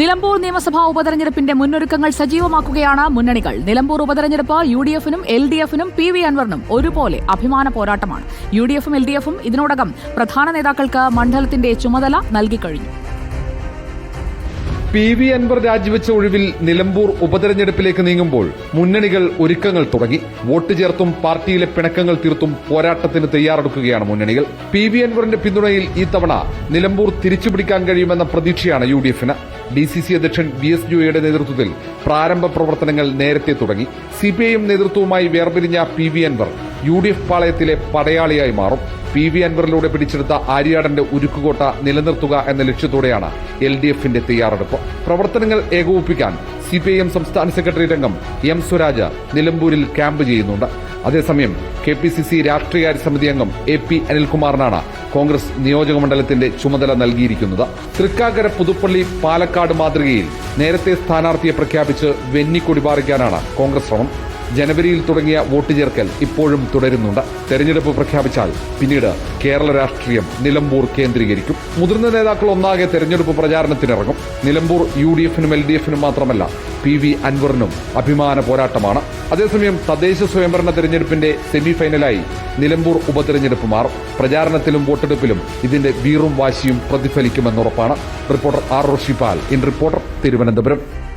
നിലമ്പൂർ നിയമസഭാ ഉപതെരഞ്ഞെടുപ്പിന്റെ മുന്നൊരുക്കങ്ങൾ സജീവമാക്കുകയാണ് മുന്നണികൾ. നിലമ്പൂർ ഉപതെരഞ്ഞെടുപ്പ് യു ഡി എഫിനും എൽ ഡി എഫിനും പി വി അൻവറിനും ഒരുപോലെ അഭിമാന പോരാട്ടമാണ്. യു ഡി എഫും എൽ ഡി എഫും ഇതിനോടകം പ്രധാന നേതാക്കൾക്ക് മണ്ഡലത്തിന്റെ ചുമതല നൽകിക്കഴിഞ്ഞു. പി വി അൻവർ രാജിവെച്ച ഒഴിവിൽ നിലമ്പൂർ ഉപതെരഞ്ഞെടുപ്പിലേക്ക് നീങ്ങുമ്പോൾ മുന്നണികൾ ഒരുക്കങ്ങൾ തുടങ്ങി. വോട്ട് ചേർത്തും പാർട്ടിയിലെ പിണക്കങ്ങൾ തീർത്തും പോരാട്ടത്തിന് തയ്യാറെടുക്കുകയാണ് മുന്നണികൾ. പി വി അൻവറിന്റെ പിന്തുണയിൽ ഈ തവണ നിലമ്പൂർ തിരിച്ചുപിടിക്കാൻ കഴിയുമെന്ന പ്രതീക്ഷയാണ് യു ഡി എഫിന്. ഡി സി സി അധ്യക്ഷൻ വി എസ് ജോയിയുടെ നേതൃത്വത്തിൽ പ്രാരംഭ പ്രവർത്തനങ്ങൾ നേരത്തെ തുടങ്ങി. സി പി ഐ എം നേതൃത്വവുമായി വേർപിരിഞ്ഞ P V Anvar U D F പാളയത്തിലെ പടയാളിയായി മാറും. പി വി അൻവറിലൂടെ പിടിച്ചെടുത്ത ആര്യാടന്റെ ഉരുക്കുകോട്ട നിലനിർത്തുക എന്ന ലക്ഷ്യത്തോടെയാണ് എൽ ഡി എഫിന്റെ തയ്യാറെടുപ്പ്. പ്രവർത്തനങ്ങൾ ഏകോപിപ്പിക്കാൻ സി പി ഐ എം സംസ്ഥാന സെക്രട്ടറി രംഗം എം സ്വരാജ് നിലമ്പൂരിൽ ക്യാമ്പ് ചെയ്യുന്നുണ്ട്. അതേസമയം കെ പി സി സി രാഷ്ട്രീയകാര്യ സമിതി അംഗം എ പി അനിൽകുമാറിനാണ് കോൺഗ്രസ് നിയോജക മണ്ഡലത്തിന്റെ ചുമതല നൽകിയിരിക്കുന്നത്. തൃക്കാക്കര പുതുപ്പള്ളി പാലക്കാട് മാതൃകയിൽ നേരത്തെ സ്ഥാനാർത്ഥിയെ പ്രഖ്യാപിച്ച് വെന്നിക്കൊടി പാറിക്കാനാണ് കോൺഗ്രസ് ശ്രമം. ജനുവരിയിൽ തുടങ്ങിയ വോട്ട് ചേർക്കൽ ഇപ്പോഴും തുടരുന്നുണ്ട്. തെരഞ്ഞെടുപ്പ് പ്രഖ്യാപിച്ചാൽ പിന്നീട് കേരള രാഷ്ട്രീയം നിലമ്പൂർ കേന്ദ്രീകരിക്കും. മുതിർന്ന നേതാക്കൾ ഒന്നാകെ തെരഞ്ഞെടുപ്പ് പ്രചാരണത്തിനിറങ്ങും. നിലമ്പൂർ യു ഡി എഫിനും എൽ ഡി എഫിനും മാത്രമല്ല പി വി അൻവറിനും അഭിമാന പോരാട്ടമാണ്. അതേസമയം തദ്ദേശ സ്വയംഭരണ തെരഞ്ഞെടുപ്പിന്റെ സെമിഫൈനലായി നിലമ്പൂർ ഉപതെരഞ്ഞെടുപ്പ് മാറും. പ്രചാരണത്തിലും വോട്ടെടുപ്പിലും ഇതിന്റെ വീറും വാശിയും പ്രതിഫലിക്കുമെന്നുറപ്പാണ്. Reporter R Roshipal. In reporter Thiruvananthapuram.